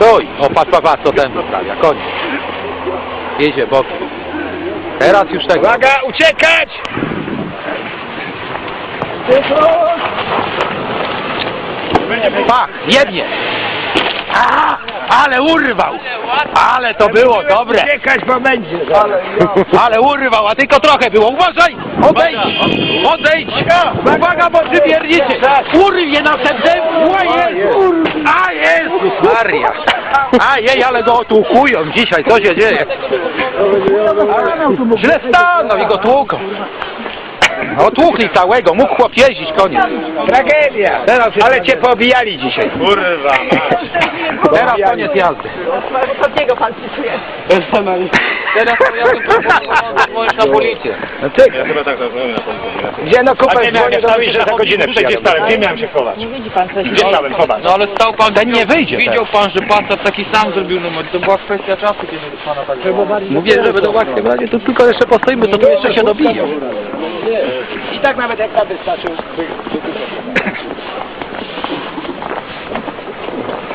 Stój! O, patrz, patrz, patrz, co ten wyprawia, koniec. Jedzie bokiem. Teraz już tego. Uwaga, uciekać! Pach, jednie! A, ale urwał! Ale to było dobre! Uciekać, bo będzie. Ale urwał, a tylko trochę było. Uważaj! Odejdź! Odejdź! Uwaga, bo przywiernicie! Urwie następnym! O Jezu! A Jezus Maria! A jej, ale go otłukują dzisiaj, co się dzieje? Źle stanął i go tłuką. Otłukli całego, mógł chłop jeździć, koniec. Tragedia. Teraz Ale cię pobijali dzisiaj. Kurwa. Teraz koniec jazdy. Chodniego pan cytuje. Teraz to ja dzwonić na policję. No ty, Ja chyba tak zadzwonię na policję. gdzie no A kupę gdzie miałem dzwonię się do stawić, mnie, że za że godzinę przyjadę. stałem, gdzie miałem się chować? Nie widzi pan coś. Gdzie stałem, chować? No ale stał pan, Ten nie wyjdzie widział pan, że Passat taki sam zrobił numer. To była kwestia czasu, kiedy pana tak było. Mówię, że będą łatwiej. W razie to tylko jeszcze postoimy, to tu jeszcze się dobiją. I tak nawet jak na wystarczył.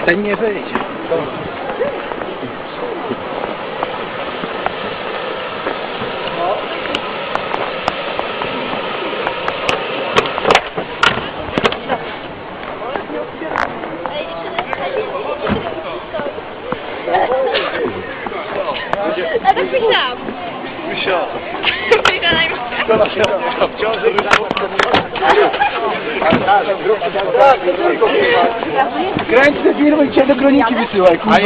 Ten nie wyjdzie. Nawet myślałam. Wygadajmy. Kręć te firmy i cię do kroniki wysyłaj, kurwa.